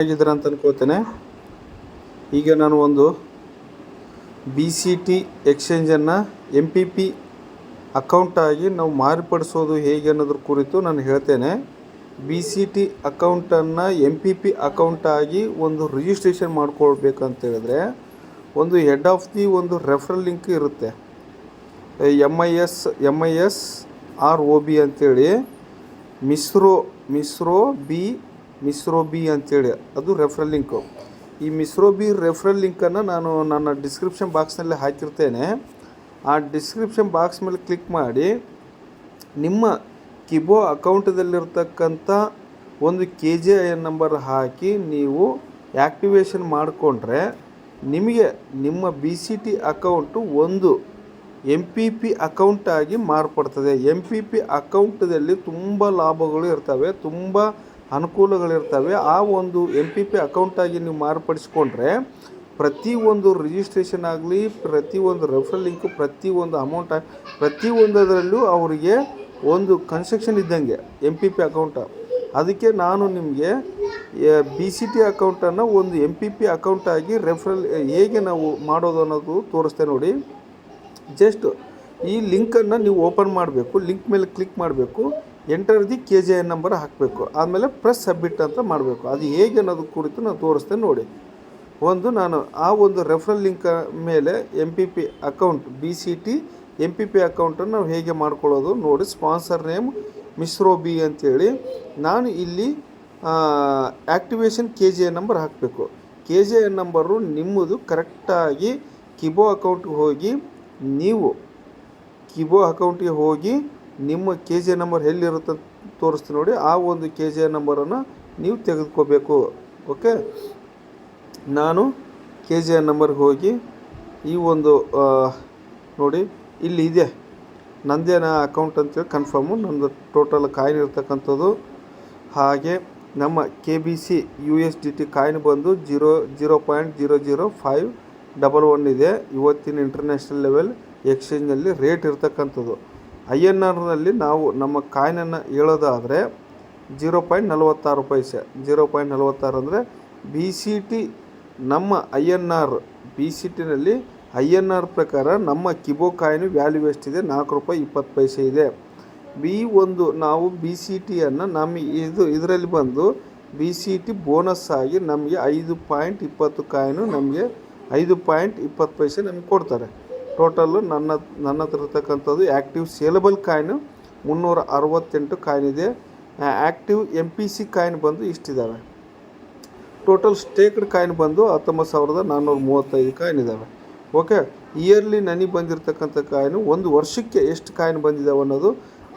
ಆಗಿದ್ದೀರ ಅಂತ ಅನ್ಕೋತೇನೆ. ಈಗ ನಾನು ಒಂದು ಬಿ ಸಿ ಟಿ ಎಕ್ಸ್ಚೇಂಜನ್ನು ಎಂ ಪಿ ಪಿ ಅಕೌಂಟಾಗಿ ನಾವು ಮಾರ್ಪಡಿಸೋದು ಹೇಗೆ ಅನ್ನೋದ್ರ ಕುರಿತು ನಾನು ಹೇಳ್ತೇನೆ. ಬಿ ಸಿ ಟಿ ಅಕೌಂಟನ್ನು ಎಂ ಪಿ ಪಿ ಅಕೌಂಟಾಗಿ ಒಂದು ರಿಜಿಸ್ಟ್ರೇಷನ್ ಮಾಡ್ಕೊಳ್ಬೇಕಂತ ಹೇಳಿದ್ರೆ ಒಂದು ಹೆಡ್ ಆಫ್ ದಿ ಒಂದು ರೆಫರಲ್ ಲಿಂಕ್ ಇರುತ್ತೆ. M I S M I S R O B ಅಂತೇಳಿ. ಮಿಸ್ರೋ ಮಿಸ್ರೋ ಬಿ ಮಿಸ್ರೋ ಬಿ ಅಂತೇಳಿ, ಅದು ರೆಫ್ರಲ್ ಲಿಂಕು ಈ ಮಿಸ್ರೋ ಬಿ ರೆಫರಲ್ ಲಿಂಕನ್ನು ನಾನು ನನ್ನ ಡಿಸ್ಕ್ರಿಪ್ಷನ್ ಬಾಕ್ಸ್ನಲ್ಲಿ ಹಾಕಿರ್ತೇನೆ. ಆ ಡಿಸ್ಕ್ರಿಪ್ಷನ್ ಬಾಕ್ಸ್ ಮೇಲೆ ಕ್ಲಿಕ್ ಮಾಡಿ, ನಿಮ್ಮ ಕಿಬೋ ಅಕೌಂಟದಲ್ಲಿರ್ತಕ್ಕಂಥ ಒಂದು K G I N number ಹಾಕಿ ನೀವು ಆ್ಯಕ್ಟಿವೇಶನ್ ಮಾಡಿಕೊಂಡ್ರೆ, ನಿಮಗೆ ನಿಮ್ಮ ಬಿ ಸಿ ಟಿ ಅಕೌಂಟು ಒಂದು ಎಂ ಪಿ ಪಿ ಅಕೌಂಟಾಗಿ ಮಾರ್ಪಡ್ತದೆ. ಎಂ ಪಿ ಪಿ ಅಕೌಂಟದಲ್ಲಿ ತುಂಬ ಲಾಭಗಳು ಇರ್ತವೆ, ತುಂಬ ಅನುಕೂಲಗಳಿರ್ತವೆ. ಆ ಒಂದು ಎಂ ಪಿ ಪಿ ಅಕೌಂಟಾಗಿ ನೀವು ಮಾರ್ಪಡಿಸ್ಕೊಂಡ್ರೆ ಪ್ರತಿಯೊಂದು ರಿಜಿಸ್ಟ್ರೇಷನ್ ಆಗಲಿ ಪ್ರತಿಯೊಂದು ರೆಫರಲ್ ಲಿಂಕು ಪ್ರತಿಯೊಂದು ಅಮೌಂಟ್ ಪ್ರತಿಯೊಂದರಲ್ಲೂ ಅವರಿಗೆ ಒಂದು ಕನ್ಸ್ಟ್ರಕ್ಷನ್ ಇದ್ದಂಗೆ ಎಂ ಪಿ ಪಿ ಅಕೌಂಟ. ಅದಕ್ಕೆ ನಾನು ನಿಮಗೆ ಬಿ ಸಿ ಟಿ ಅಕೌಂಟನ್ನು ಒಂದು ಎಂ ಪಿ ಪಿ ಅಕೌಂಟಾಗಿ ರೆಫರಲ್ ಹೇಗೆ ನಾವು ಮಾಡೋದು ಅನ್ನೋದು ತೋರಿಸ್ತೇವೆ ನೋಡಿ. ಜಸ್ಟ್ ಈ ಲಿಂಕನ್ನು ನೀವು ಓಪನ್ ಮಾಡಬೇಕು. ಲಿಂಕ್ ಮೇಲೆ ಕ್ಲಿಕ್ ಮಾಡಬೇಕು. Enter the K G I number ಹಾಕಬೇಕು. ಆಮೇಲೆ ಪ್ರೆಸ್ ಸಬ್ಮಿಟ್ ಅಂತ ಮಾಡಬೇಕು. ಅದು ಹೇಗೆ ಅನ್ನೋದು ಕುರಿತು ನಾನು ತೋರಿಸ್ತೇನೆ ನೋಡಿ. ಒಂದು ನಾನು ಆ ಒಂದು ರೆಫರಲ್ ಲಿಂಕ್ ಮೇಲೆ M P P account B C T M P P ಅಕೌಂಟನ್ನು ನಾವು ಹೇಗೆ ಮಾಡ್ಕೊಳ್ಳೋದು ನೋಡಿ. ಸ್ಪಾನ್ಸರ್ ನೇಮ್ ಮಿಸ್ರೋ ಬಿ ಅಂತೇಳಿ. ನಾನು ಇಲ್ಲಿ activation K G I number ಹಾಕಬೇಕು. ಕೆ ಜಿ ಐ ನಂಬರು ನಿಮ್ಮದು ಕರೆಕ್ಟಾಗಿ ಕಿಬೋ ಅಕೌಂಟ್ಗೆ ಹೋಗಿ, ನೀವು ಕಿಬೋ ಅಕೌಂಟಿಗೆ ಹೋಗಿ ನಿಮ್ಮ ಕೆ ಜಿ ನಂಬರ್ ಎಲ್ಲಿರುತ್ತೆ ತೋರಿಸ್ತೀನಿ ನೋಡಿ. ಆ ಒಂದು ಕೆ ಜಿ ನಂಬರನ್ನು ನೀವು ತೆಗೆದುಕೋಬೇಕು. ಓಕೆ ನಾನು ಕೆ ಜಿ ಐ ನಂಬರ್ಗೆ ಹೋಗಿ ಈ ಒಂದು ನೋಡಿ, ಇಲ್ಲಿ ಇದೆ. ನಂದೇನ ಅಕೌಂಟ್ ಅಂತೇಳಿ ಕನ್ಫರ್ಮು ನಂದು ಟೋಟಲ್ ಕಾಯಿನ್ ಇರ್ತಕ್ಕಂಥದ್ದು. ಹಾಗೆ ನಮ್ಮ K B C U S D T coin ಬಂದು zero zero point zero zero five double one ಇದೆ. ಇವತ್ತಿನ ಇಂಟರ್ನ್ಯಾಷನಲ್ ಲೆವೆಲ್ ಎಕ್ಸ್ಚೇಂಜ್ನಲ್ಲಿ ರೇಟ್ ಇರ್ತಕ್ಕಂಥದ್ದು. ಐ ಎನ್ ಆರ್ನಲ್ಲಿ ನಾವು ನಮ್ಮ ಕಾಯಿನನ್ನು ಹೇಳೋದಾದರೆ ಜೀರೋ ಪಾಯಿಂಟ್ ನಲವತ್ತಾರು ಪೈಸೆ, ಜೀರೋ ಪಾಯಿಂಟ್ ನಲವತ್ತಾರು ಅಂದರೆ ಬಿ ಸಿ ಟಿ ನಮ್ಮ I N R B C ಟಿನಲ್ಲಿ I N R ಪ್ರಕಾರ ನಮ್ಮ ಕಿಬೋ ಕಾಯಿನ್ ವ್ಯಾಲ್ಯೂ ಎಷ್ಟಿದೆ? ನಾಲ್ಕು ರೂಪಾಯಿ ಇಪ್ಪತ್ತು ಪೈಸೆ ಇದೆ. ಬಿ ಒಂದು, ನಾವು ಬಿ ಸಿ ಟಿಯನ್ನು ನಮ್ಮ ಇದು, ಇದರಲ್ಲಿ ಬಂದು ಬಿ ಸಿ ಟಿ ಬೋನಸ್ ಆಗಿ ನಮಗೆ ಐದು ಪಾಯಿಂಟ್ ಇಪ್ಪತ್ತು ಕಾಯಿನು ನಮಗೆ ಐದು ಪಾಯಿಂಟ್ ಇಪ್ಪತ್ತು ಪೈಸೆ ನಮಗೆ ಕೊಡ್ತಾರೆ. ಟೋಟಲ್ಲು ನನ್ನ ನನ್ನ ಹತ್ರ ಇರ್ತಕ್ಕಂಥದ್ದು ಆ್ಯಕ್ಟಿವ್ ಸೇಲಬಲ್ ಕಾಯಿನು ಮುನ್ನೂರ ಅರವತ್ತೆಂಟು ಕಾಯಿನ್ ಇದೆ. Active M P C coin ಬಂದು ಇಷ್ಟಿದ್ದಾವೆ ಟೋಟಲ್ ಸ್ಟೇಕ್ಡ್ ಕಾಯಿನ್ ಬಂದು ಹತ್ತೊಂಬತ್ತು ಸಾವಿರದ ನಾನ್ನೂರ ಮೂವತ್ತೈದು ಕಾಯಿನ್ ಇದ್ದಾವೆ ಓಕೆ? ಇಯರ್ಲಿ ನನಗೆ ಬಂದಿರತಕ್ಕಂಥ ಕಾಯಿನು ಒಂದು ವರ್ಷಕ್ಕೆ ಎಷ್ಟು ಕಾಯಿನ್ ಬಂದಿದ್ದಾವೆ ಅನ್ನೋದು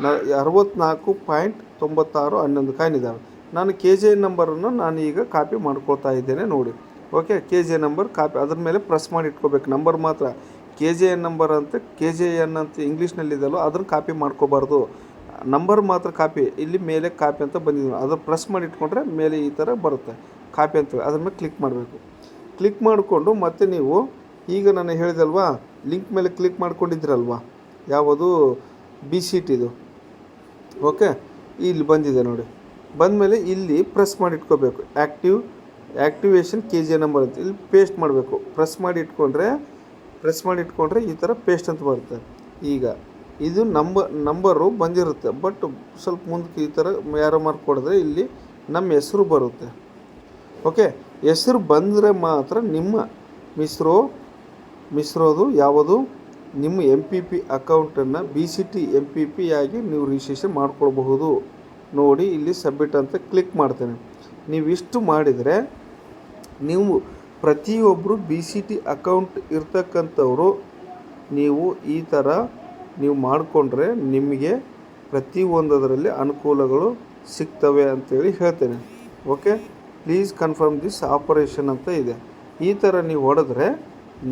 ನ ಅರವತ್ತ್ನಾಲ್ಕು ಪಾಯಿಂಟ್ ತೊಂಬತ್ತಾರು ಹನ್ನೊಂದು ಕಾಯಿನ್ ಇದ್ದಾವೆ ನಾನು ಕೆ ಜಿ ನಂಬರನ್ನು ನಾನು ಈಗ ಕಾಪಿ ಮಾಡ್ಕೊಳ್ತಾ ಇದ್ದೇನೆ ನೋಡಿ. Okay? K G number copy ಅದ್ರ ಮೇಲೆ ಪ್ರೆಸ್ ಮಾಡಿ ಇಟ್ಕೋಬೇಕು. ನಂಬರ್ ಮಾತ್ರ. ಕೆ ಜೆ ಎನ್ ನಂಬರ್ ಅಂತ ಕೆ ಜೆ ಎನ್ ಅಂತ ಇಂಗ್ಲೀಷ್ನಲ್ಲಿದೆಯಲ್ಲೋ ಅದನ್ನು ಕಾಪಿ ಮಾಡ್ಕೋಬಾರ್ದು. ನಂಬರ್ ಮಾತ್ರ ಕಾಪಿ ಇಲ್ಲಿ ಮೇಲೆ ಕಾಪಿ ಅಂತ ಬಂದಿದೆ. ಅದು ಪ್ರೆಸ್ ಮಾಡಿ ಇಟ್ಕೊಂಡ್ರೆ ಮೇಲೆ ಈ ಥರ ಬರುತ್ತೆ. ಕಾಪಿ ಅಂತೇಳಿ ಅದ್ರ ಮೇಲೆ ಕ್ಲಿಕ್ ಮಾಡಬೇಕು. ಕ್ಲಿಕ್ ಮಾಡಿಕೊಂಡು ಮತ್ತೆ ನೀವು, ಈಗ ನಾನು ಹೇಳಿದಲ್ವಾ ಲಿಂಕ್ ಮೇಲೆ ಕ್ಲಿಕ್ ಮಾಡ್ಕೊಂಡಿದ್ದೀರಲ್ವ? ಯಾವುದು? ಬಿ ಇದು. ಓಕೆ ಇಲ್ಲಿ ಬಂದಿದೆ ನೋಡಿ. ಬಂದಮೇಲೆ ಇಲ್ಲಿ ಪ್ರೆಸ್ ಮಾಡಿ ಇಟ್ಕೋಬೇಕು. Active activation K G number ಅಂತ. ಇಲ್ಲಿ ಪೇಸ್ಟ್ ಮಾಡಬೇಕು. ಪ್ರೆಸ್ ಮಾಡಿ ಇಟ್ಕೊಂಡ್ರೆ ಪ್ರೆಸ್ ಮಾಡಿ ಇಟ್ಕೊಂಡ್ರೆ ಈ ಥರ ಪೇಸ್ಟ್ ಅಂತ ಬರುತ್ತೆ. ಈಗ ಇದು ನಂಬ ನಂಬರು ಬಂದಿರುತ್ತೆ. ಬಟ್ ಸ್ವಲ್ಪ ಮುಂದಕ್ಕೆ ಈ ಥರ ಯಾರೋ ಮಾರ್ಕ್ ಕೊಡಿದ್ರೆ ಇಲ್ಲಿ ನಮ್ಮ ಹೆಸರು ಬರುತ್ತೆ. ಓಕೆ ಹೆಸರು ಬಂದರೆ ಮಾತ್ರ ನಿಮ್ಮ ಮಿಸ್ರೋ, ಮಿಸ್ರೋದು ಯಾವುದು? ನಿಮ್ಮ ಎಂ ಪಿ ಪಿ ಅಕೌಂಟನ್ನು B C T M P P ಆಗಿ ನೀವು ರಿಜಿಸ್ಟ್ರೇಷನ್ ಮಾಡ್ಕೊಳ್ಬಹುದು. ನೋಡಿ, ಇಲ್ಲಿ ಸಬ್ಮಿಟ್ ಅಂತ ಕ್ಲಿಕ್ ಮಾಡ್ತೇನೆ. ನೀವು ಇಷ್ಟು ಮಾಡಿದರೆ ನೀವು ಪ್ರತಿಯೊಬ್ಬರು ಬಿ ಸಿ ಟಿ ಅಕೌಂಟ್ ಇರ್ತಕ್ಕಂಥವ್ರು, ನೀವು ಈ ಥರ ನೀವು ಮಾಡಿಕೊಂಡ್ರೆ ನಿಮಗೆ ಪ್ರತಿಯೊಂದರಲ್ಲಿ ಅನುಕೂಲಗಳು ಸಿಗ್ತವೆ ಅಂತೇಳಿ ಹೇಳ್ತೇನೆ. Okay? Please confirm this operation ಅಂತ ಇದೆ. ಈ ಥರ ನೀವು ಹೊಡೆದ್ರೆ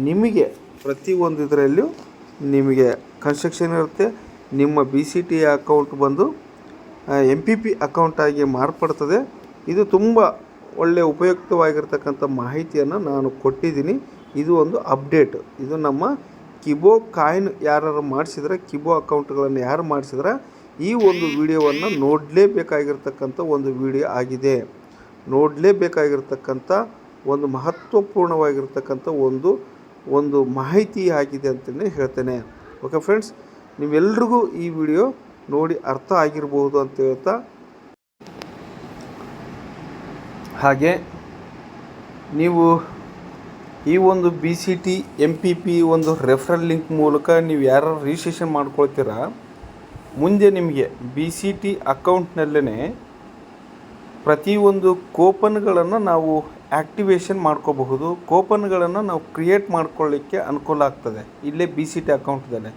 ನಿಮಗೆ ಪ್ರತಿಯೊಂದು ಇದರಲ್ಲೂ ನಿಮಗೆ ಕನ್ಸ್ಟ್ರಕ್ಷನ್ ಇರುತ್ತೆ. ನಿಮ್ಮ ಬಿ ಸಿ ಟಿ ಅಕೌಂಟ್ ಬಂದು ಎಂ ಪಿ ಪಿ ಅಕೌಂಟಾಗಿ ಮಾರ್ಪಡ್ತದೆ. ಇದು ತುಂಬ ಒಳ್ಳೆಯ ಉಪಯುಕ್ತವಾಗಿರ್ತಕ್ಕಂಥ ಮಾಹಿತಿಯನ್ನು ನಾನು ಕೊಟ್ಟಿದ್ದೀನಿ. ಇದು ಒಂದು ಅಪ್ಡೇಟ್. ಇದು ನಮ್ಮ ಕಿಬೋ ಕಾಯಿನ್ ಯಾರು ಮಾಡಿಸಿದ್ರೆ, ಕಿಬೋ ಅಕೌಂಟ್ಗಳನ್ನು ಯಾರು ಮಾಡಿಸಿದ್ರೆ, ಈ ಒಂದು ವಿಡಿಯೋವನ್ನು ನೋಡಲೇಬೇಕಾಗಿರ್ತಕ್ಕಂಥ ಒಂದು ವಿಡಿಯೋ ಆಗಿದೆ. ನೋಡಲೇಬೇಕಾಗಿರ್ತಕ್ಕಂಥ ಒಂದು ಮಹತ್ವಪೂರ್ಣವಾಗಿರ್ತಕ್ಕಂಥ ಒಂದು ಒಂದು ಮಾಹಿತಿ ಆಗಿದೆ ಅಂತಲೇ ಹೇಳ್ತೇನೆ. ಓಕೆ ಫ್ರೆಂಡ್ಸ್ ನೀವೆಲ್ರಿಗೂ ಈ ವಿಡಿಯೋ ನೋಡಿ ಅರ್ಥ ಆಗಿರಬಹುದು ಅಂತ ಹೇಳ್ತಾ ಹಾಗೆ ನೀವು ಈ ಒಂದು B C T M P P ಒಂದು ರೆಫ್ರಲ್ ಲಿಂಕ್ ಮೂಲಕ ನೀವು ಯಾರು ರಿಜಿಸ್ಟ್ರೇಷನ್ ಮಾಡ್ಕೊಳ್ತೀರಾ, ಮುಂದೆ ನಿಮಗೆ ಬಿ ಸಿ ಟಿ ಅಕೌಂಟ್ನಲ್ಲೇ ಪ್ರತಿಯೊಂದು ಕೂಪನ್ಗಳನ್ನು ನಾವು ಆ್ಯಕ್ಟಿವೇಶನ್ ಮಾಡ್ಕೋಬಹುದು. ಕೂಪನ್ಗಳನ್ನು ನಾವು ಕ್ರಿಯೇಟ್ ಮಾಡ್ಕೊಳ್ಳಿಕ್ಕೆ ಅನುಕೂಲ ಆಗ್ತದೆ. ಇಲ್ಲೇ ಬಿ ಸಿ ಟಿ ಅಕೌಂಟ್ದಲ್ಲೇ.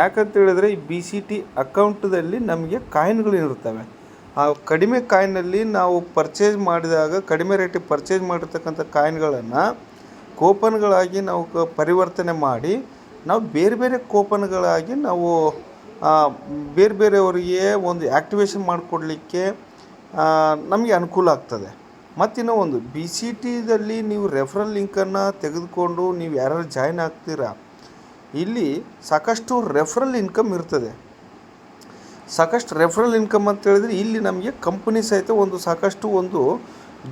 ಯಾಕಂತ ಹೇಳಿದ್ರೆ ಈ ಬಿ ಸಿ ಟಿ ಅಕೌಂಟ್ದಲ್ಲಿ ನಮಗೆ ಕಾಯಿನ್ಗಳು ಇರ್ತವೆ ಆ ಕಡಿಮೆ ಕಾಯಿನಲ್ಲಿ ನಾವು ಪರ್ಚೇಸ್ ಮಾಡಿದಾಗ, ಕಡಿಮೆ ರೇಟಿಗೆ ಪರ್ಚೇಸ್ ಮಾಡಿರ್ತಕ್ಕಂಥ ಕಾಯಿನ್ಗಳನ್ನು ಕೂಪನ್ಗಳಾಗಿ ನಾವು ಕ ಪರಿವರ್ತನೆ ಮಾಡಿ, ನಾವು ಬೇರೆ ಬೇರೆ ಕೂಪನ್ಗಳಾಗಿ ನಾವು ಬೇರೆ ಬೇರೆಯವರಿಗೆ ಒಂದು ಆ್ಯಕ್ಟಿವೇಶನ್ ಮಾಡಿಕೊಡ್ಲಿಕ್ಕೆ ನಮಗೆ ಅನುಕೂಲ ಆಗ್ತದೆ. ಮತ್ತಿನ್ನೂ ಒಂದು ಬಿ ಸಿ ಟಿದಲ್ಲಿ ನೀವು ರೆಫರಲ್ ಲಿಂಕನ್ನು ತೆಗೆದುಕೊಂಡು ನೀವು ಯಾರು ಜಾಯ್ನ್ ಆಗ್ತೀರಾ, ಇಲ್ಲಿ ಸಾಕಷ್ಟು ರೆಫರಲ್ ಇನ್ಕಮ್ ಇರ್ತದೆ. ಸಾಕಷ್ಟು ರೆಫರಲ್ ಇನ್ಕಮ್ ಅಂತ ಹೇಳಿದ್ರೆ ಇಲ್ಲಿ ನಮಗೆ ಕಂಪನಿ ಸಹಿತ ಒಂದು ಸಾಕಷ್ಟು ಒಂದು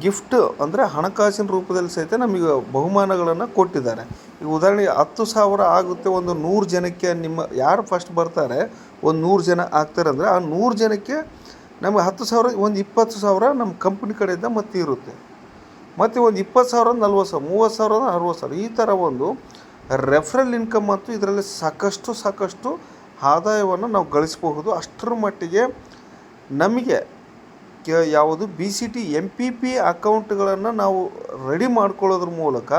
ಗಿಫ್ಟ್ ಅಂದರೆ ಹಣಕಾಸಿನ ರೂಪದಲ್ಲಿ ಸಹಿತ ನಮಗೆ ಬಹುಮಾನಗಳನ್ನು ಕೊಟ್ಟಿದ್ದಾರೆ. ಈಗ ಉದಾಹರಣೆಗೆ ಹತ್ತು ಸಾವಿರ ಆಗುತ್ತೆ, ಒಂದು ನೂರು ಜನಕ್ಕೆ ನಿಮ್ಮ ಯಾರು ಫಸ್ಟ್ ಬರ್ತಾರೆ, ಒಂದು ನೂರು ಜನ ಆಗ್ತಾರೆ ಅಂದರೆ ಆ ನೂರು ಜನಕ್ಕೆ ನಮಗೆ ಹತ್ತು ಸಾವಿರ, ಒಂದು ಇಪ್ಪತ್ತು ಸಾವಿರ ನಮ್ಮ ಕಂಪ್ನಿ ಕಡೆಯಿಂದ ಮತ್ತೆ ಇರುತ್ತೆ. ಮತ್ತು ಒಂದು ಇಪ್ಪತ್ತು ಸಾವಿರ, ನಲ್ವತ್ತು ಸಾವಿರ, ಮೂವತ್ತು ಸಾವಿರ, ಅರವತ್ತು ಸಾವಿರ, ಈ ಥರ ಒಂದು ರೆಫರಲ್ ಇನ್ಕಮ್ ಅಂತೂ ಇದರಲ್ಲಿ ಸಾಕಷ್ಟು ಸಾಕಷ್ಟು ಆದಾಯವನ್ನು ನಾವು ಗಳಿಸಬಹುದು. ಅಷ್ಟರ ಮಟ್ಟಿಗೆ ನಮಗೆ ಯಾವುದು B C T M P P ಅಕೌಂಟ್ಗಳನ್ನು ನಾವು ರೆಡಿ ಮಾಡ್ಕೊಳ್ಳೋದ್ರ ಮೂಲಕ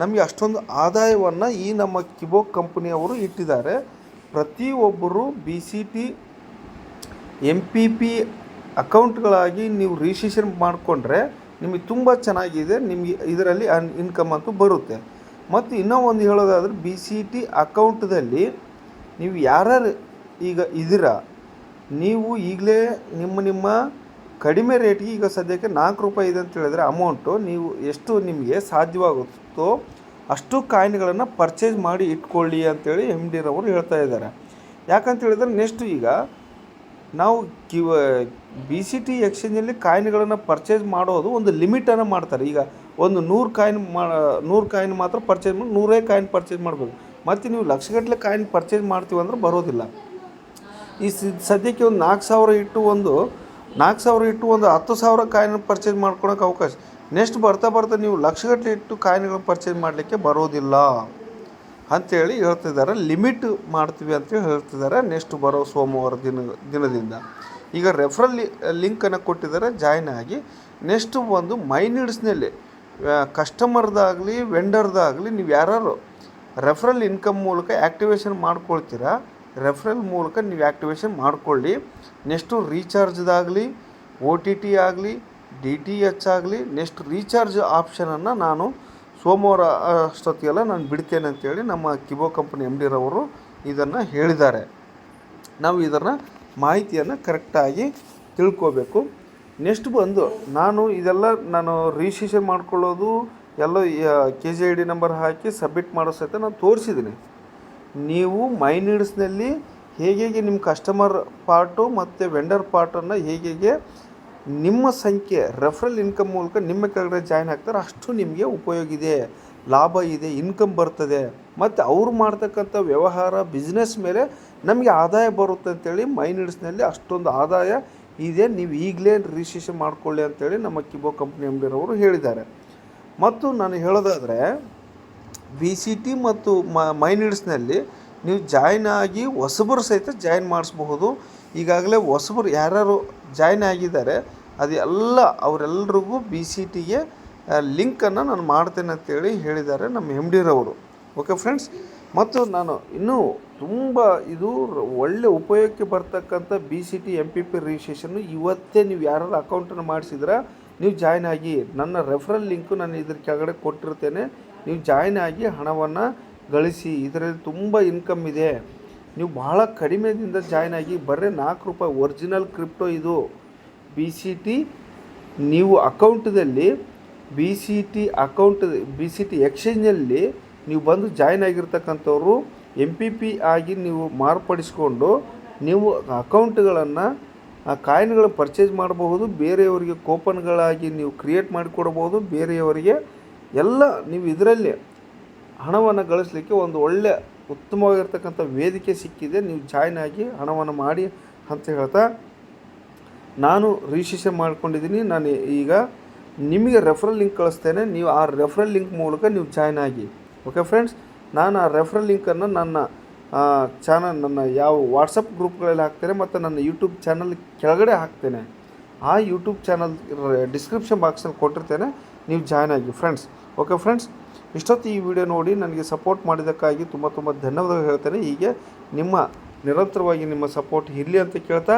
ನಮಗೆ ಅಷ್ಟೊಂದು ಆದಾಯವನ್ನು ಈ ನಮ್ಮ ಕಿಬೋಕ್ ಕಂಪನಿಯವರು ಇಟ್ಟಿದ್ದಾರೆ. ಪ್ರತಿಯೊಬ್ಬರು B C T M P P ಅಕೌಂಟ್ಗಳಾಗಿ ನೀವು ರಿಜಿಸ್ಟ್ರೇಷನ್ ಮಾಡಿಕೊಂಡ್ರೆ ನಿಮಗೆ ತುಂಬ ಚೆನ್ನಾಗಿದೆ, ನಿಮಗೆ ಇದರಲ್ಲಿ ಅನ್ ಇನ್ಕಮ್ ಅಂತೂ ಬರುತ್ತೆ. ಮತ್ತು ಇನ್ನೂ ಒಂದು ಹೇಳೋದಾದ್ರೆ ಬಿ ಸಿ ಟಿ ಅಕೌಂಟ್ದಲ್ಲಿ ನೀವು ಯಾರ್ಯಾರು ಈಗ ಇದ್ದೀರ, ನೀವು ಈಗಲೇ ನಿಮ್ಮ ನಿಮ್ಮ ಕಡಿಮೆ ರೇಟ್ಗೆ ಈಗ ಸದ್ಯಕ್ಕೆ ನಾಲ್ಕು ರೂಪಾಯಿ ಇದೆ ಅಂತ ಹೇಳಿದ್ರೆ ಅಮೌಂಟು ನೀವು ಎಷ್ಟು ನಿಮಗೆ ಸಾಧ್ಯವಾಗುತ್ತೋ ಅಷ್ಟು ಕಾಯಿನ್ಗಳನ್ನು ಪರ್ಚೇಸ್ ಮಾಡಿ ಇಟ್ಕೊಳ್ಳಿ ಅಂತೇಳಿ ಎಂ ಡಿರವರು ಹೇಳ್ತಾ ಇದ್ದಾರೆ. ಯಾಕಂತ ಹೇಳಿದ್ರೆ ನೆಕ್ಸ್ಟ್ ಈಗ ನಾವು ಕಿವ ಬಿ ಸಿ ಟಿ ಎಕ್ಸ್ಚೇಂಜಲ್ಲಿ ಕಾಯಿನ್ಗಳನ್ನು ಪರ್ಚೇಸ್ ಮಾಡೋದು ಒಂದು ಲಿಮಿಟನ್ನು ಮಾಡ್ತಾರೆ. ಈಗ ಒಂದು ನೂರು ಕಾಯಿನ್ ಮಾ ನೂರು ಕಾಯಿನ್ ಮಾತ್ರ ಪರ್ಚೇಸ್ ಮಾಡಿ ನೂರೇ ಕಾಯಿನ್ ಪರ್ಚೇಸ್ ಮಾಡ್ಬೋದು. ಮತ್ತು ನೀವು ಲಕ್ಷಗಟ್ಟಲೆ ಕಾಯಿನ್ ಪರ್ಚೇಸ್ ಮಾಡ್ತೀವಿ ಅಂದ್ರೆ ಬರೋದಿಲ್ಲ. ಈ ಸದ್ಯಕ್ಕೆ ಒಂದು ನಾಲ್ಕು ಸಾವಿರ ಇಟ್ಟು ಒಂದು, ನಾಲ್ಕು ಸಾವಿರ ಇಟ್ಟು ಒಂದು ಹತ್ತು ಸಾವಿರ ಕಾಯಿನ್ ಪರ್ಚೇಸ್ ಮಾಡ್ಕೊಳಕ್ಕೆ ಅವಕಾಶ. ನೆಕ್ಸ್ಟ್ ಬರ್ತಾ ಬರ್ತಾ ನೀವು ಲಕ್ಷಗಟ್ಟಲೆ ಇಟ್ಟು ಕಾಯಿನ್ಗಳು ಪರ್ಚೇಸ್ ಮಾಡಲಿಕ್ಕೆ ಬರೋದಿಲ್ಲ. ಅಂಥೇಳಿ ಹೇಳ್ತಿದ್ದಾರೆ. ಲಿಮಿಟ್ ಮಾಡ್ತೀವಿ ಅಂತೇಳಿ ಹೇಳ್ತಿದ್ದಾರೆ. ನೆಕ್ಸ್ಟ್ ಬರೋ ಸೋಮವಾರ ದಿನ, ದಿನದಿಂದ. ಈಗ ರೆಫರಲ್ ಲಿಂಕನ್ನು ಕೊಟ್ಟಿದ್ದಾರೆ. ಜಾಯ್ನ್ ಆಗಿ. ನೆಕ್ಸ್ಟ್ ಒಂದು ಮೈನಿಡ್ಸ್ನಲ್ಲಿ ಕಸ್ಟಮರ್ದಾಗಲಿ ವೆಂಡರ್ದಾಗಲಿ ನೀವು ಯಾರು ರೆಫರಲ್ ಇನ್ಕಮ್ ಮೂಲಕ ಆ್ಯಕ್ಟಿವೇಶನ್ ಮಾಡ್ಕೊಳ್ತೀರಾ? ರೆಫರಲ್ ಮೂಲಕ ನೀವು ಆ್ಯಕ್ಟಿವೇಶನ್ ಮಾಡಿಕೊಳ್ಳಿ. ನೆಕ್ಸ್ಟು ರೀಚಾರ್ಜ್ದಾಗಲಿ ಒ ಟಿ ಟಿ ಆಗಲಿ ಡಿ ಟಿ ಎಚ್ ಆಗಲಿ ನೆಕ್ಸ್ಟ್ ರೀಚಾರ್ಜ್ ಆಪ್ಷನನ್ನು ನಾನು ಸೋಮವಾರ ಅಷ್ಟೊತ್ತಿಗೆಲ್ಲ ನಾನು ಬಿಡ್ತೇನೆ ಅಂತೇಳಿ ನಮ್ಮ ಕಿಬೋ ಕಂಪ್ನಿ ಎಂ ಡಿರವರು ಇದನ್ನು ಹೇಳಿದ್ದಾರೆ. ನಾವು ಇದನ್ನು ಮಾಹಿತಿಯನ್ನು ಕರೆಕ್ಟಾಗಿ ತಿಳ್ಕೋಬೇಕು. ನೆಕ್ಸ್ಟ್ ಬಂದು ನಾನು ಇದೆಲ್ಲ ನಾನು ರಿಜಿಸ್ಟ್ರೇಷನ್ ಮಾಡ್ಕೊಳ್ಳೋದು ಎಲ್ಲ K G I D number hockey submit ಮಾಡೋ ಸಹಿತ ನಾನು ತೋರಿಸಿದ್ದೀನಿ ನೀವು ಮೈ ನೀಡ್ಸ್ನಲ್ಲಿ ಹೇಗೆ ನಿಮ್ಮ ಕಸ್ಟಮರ್ ಪಾರ್ಟು ಮತ್ತು ವೆಂಡರ್ ಪಾರ್ಟನ್ನು ಹೇಗೆ ನಿಮ್ಮ ಸಂಖ್ಯೆ ರೆಫರಲ್ ಇನ್ಕಮ್ ಮೂಲಕ ನಿಮ್ಮ ಕೆಳಗಡೆ ಜಾಯ್ನ್ ಆಗ್ತಾರೆ ಅಷ್ಟು ನಿಮಗೆ ಉಪಯೋಗ ಇದೆ, ಲಾಭ ಇದೆ ಇನ್ಕಮ್ ಬರ್ತದೆ. ಮತ್ತು ಅವ್ರು ಮಾಡ್ತಕ್ಕಂಥ ವ್ಯವಹಾರ ಬಿಸ್ನೆಸ್ ಮೇಲೆ ನಮಗೆ ಆದಾಯ ಬರುತ್ತೆ ಅಂತೇಳಿ ಮೈ ನೀಡ್ಸ್ನಲ್ಲಿ ಅಷ್ಟೊಂದು ಆದಾಯ ಇದೆ. ನೀವು ಈಗಲೇ ರಿಜಿಸ್ಟ್ರೇಷನ್ ಮಾಡ್ಕೊಳ್ಳಿ ಅಂತೇಳಿ ನಮ್ಮ ಕಿಬೋ ಕಂಪ್ನಿ ಎಂಬಿರೋರು ಹೇಳಿದ್ದಾರೆ. ಮತ್ತು ನಾನು ಹೇಳೋದಾದರೆ ಬಿ ಸಿ ಟಿ ಮತ್ತು ಮೈನಿಡ್ಸ್ನಲ್ಲಿ ನೀವು ಜಾಯ್ನ್ ಆಗಿ ಹೊಸಬರು ಸಹಿತ ಜಾಯ್ನ್ ಮಾಡಿಸ್ಬಹುದು. ಈಗಾಗಲೇ ಹೊಸಬರು ಯಾರ್ಯಾರು ಜಾಯ್ನ್ ಆಗಿದ್ದಾರೆ, ಅದೆಲ್ಲ ಅವರೆಲ್ಲರಿಗೂ ಬಿ ಸಿ ಟಿಗೆ ಲಿಂಕನ್ನು ನಾನು ಮಾಡ್ತೇನೆ ಅಂತೇಳಿ ಹೇಳಿದ್ದಾರೆ ನಮ್ಮ ಎಂ ಡಿರವರು ಓಕೆ ಫ್ರೆಂಡ್ಸ್ ಮತ್ತು ನಾನು ಇನ್ನೂ ತುಂಬ ಇದು ಒಳ್ಳೆ ಉಪಯೋಗಕ್ಕೆ ಬರ್ತಕ್ಕಂಥ B C T M P P registration ಇವತ್ತೇ ನೀವು ಯಾರು ಅಕೌಂಟನ್ನು ಮಾಡಿಸಿದ್ರೆ ನೀವು ಜಾಯ್ನ್ ಆಗಿ ನನ್ನ ರೆಫರಲ್ ಲಿಂಕು ನಾನು ಇದ್ರ ಕೆಳಗಡೆ ಕೊಟ್ಟಿರ್ತೇನೆ. ನೀವು ಜಾಯ್ನ್ ಆಗಿ ಹಣವನ್ನು ಗಳಿಸಿ, ಇದರಲ್ಲಿ ತುಂಬ ಇನ್ಕಮ್ ಇದೆ. ನೀವು ಬಹಳ ಕಡಿಮೆದಿಂದ ಜಾಯ್ನ್ ಆಗಿ ಬರೀ ನಾಲ್ಕು ರೂಪಾಯಿ ಒರಿಜಿನಲ್ ಕ್ರಿಪ್ಟೋ ಇದು. ಬಿ ಸಿ ಟಿ ನೀವು ಅಕೌಂಟದಲ್ಲಿ B C T account B C T ಎಕ್ಸ್ಚೇಂಜಲ್ಲಿ ನೀವು ಬಂದು ಜಾಯ್ನ್ ಆಗಿರ್ತಕ್ಕಂಥವ್ರು ಎಂ ಪಿ ಪಿ ಆಗಿ ನೀವು ಮಾರ್ಪಡಿಸ್ಕೊಂಡು, ನೀವು ಅಕೌಂಟ್ಗಳನ್ನು ಆ ಕಾಯಿನ್ಗಳು ಪರ್ಚೇಸ್ ಮಾಡಬಹುದು, ಬೇರೆಯವರಿಗೆ ಕೂಪನ್ಗಳಾಗಿ ನೀವು ಕ್ರಿಯೇಟ್ ಮಾಡಿಕೊಡ್ಬೋದು ಬೇರೆಯವರಿಗೆ ಎಲ್ಲ ನೀವು ಇದರಲ್ಲಿ ಹಣವನ್ನು ಗಳಿಸಲಿಕ್ಕೆ ಒಂದು ಒಳ್ಳೆ ಉತ್ತಮವಾಗಿರ್ತಕ್ಕಂಥ ವೇದಿಕೆ ಸಿಕ್ಕಿದೆ. ನೀವು ಜಾಯ್ನ್ ಆಗಿ ಹಣವನ್ನು ಮಾಡಿ ಅಂತ ಹೇಳ್ತಾ ನಾನು ರಿಜಿಸ್ಟ್ರೇಷನ್ ಮಾಡ್ಕೊಂಡಿದ್ದೀನಿ. ನಾನು ಈಗ ನಿಮಗೆ ರೆಫರಲ್ ಲಿಂಕ್ ಕಳಿಸ್ತೇನೆ. ನೀವು ಆ ರೆಫರಲ್ ಲಿಂಕ್ ಮೂಲಕ ನೀವು ಜಾಯ್ನ್ ಆಗಿ. ಓಕೆ ಫ್ರೆಂಡ್ಸ್, ನಾನು ಆ ರೆಫರಲ್ ಲಿಂಕನ್ನು ನನ್ನ ಚಾನಲ್ ನನ್ನ ಯಾವ ವಾಟ್ಸಪ್ ಗ್ರೂಪ್ಗಳಲ್ಲಿ ಹಾಕ್ತೇನೆ ಮತ್ತು ನನ್ನ ಯೂಟ್ಯೂಬ್ ಚಾನಲ್ ಕೆಳಗಡೆ ಹಾಕ್ತೇನೆ. ಆ ಯೂಟ್ಯೂಬ್ ಚಾನಲ್ ಡಿಸ್ಕ್ರಿಪ್ಷನ್ ಬಾಕ್ಸಲ್ಲಿ ಕೊಟ್ಟಿರ್ತೇನೆ. ನೀವು ಜಾಯ್ನ್ ಆಗಿ ಫ್ರೆಂಡ್ಸ್. ಓಕೆ ಫ್ರೆಂಡ್ಸ್, ಇಷ್ಟೊತ್ತು ಈ ವಿಡಿಯೋ ನೋಡಿ ನನಗೆ ಸಪೋರ್ಟ್ ಮಾಡಿದ್ದಕ್ಕಾಗಿ ತುಂಬ ತುಂಬ ಧನ್ಯವಾದ ಹೇಳ್ತೇನೆ. ಹೀಗೆ ನಿಮ್ಮ ನಿರಂತರವಾಗಿ ನಿಮ್ಮ ಸಪೋರ್ಟ್ ಇರಲಿ ಅಂತ ಕೇಳ್ತಾ,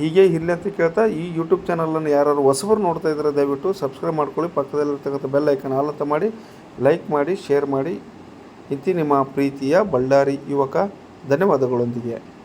ಹೀಗೆ ಇರಲಿ ಅಂತ ಕೇಳ್ತಾ ಈ ಯೂಟ್ಯೂಬ್ ಚಾನಲನ್ನು ಯಾರು ಹೊಸಬರು ನೋಡ್ತಾ ಇದ್ದಾರೆ ದಯವಿಟ್ಟು ಸಬ್ಸ್ಕ್ರೈಬ್ ಮಾಡ್ಕೊಳ್ಳಿ. ಪಕ್ಕದಲ್ಲಿರ್ತಕ್ಕಂಥ ಬೆಲ್ ಐಕನ್ ಆಲ್ ಮಾಡಿ ಲೈಕ್ ಮಾಡಿ, ಶೇರ್ ಮಾಡಿ. ಇಂತಿ ನಿಮ್ಮ ಪ್ರೀತಿಯ ಬಳ್ಳಾರಿ ಯುವಕ ಧನ್ಯವಾದಗಳೊಂದಿಗೆ.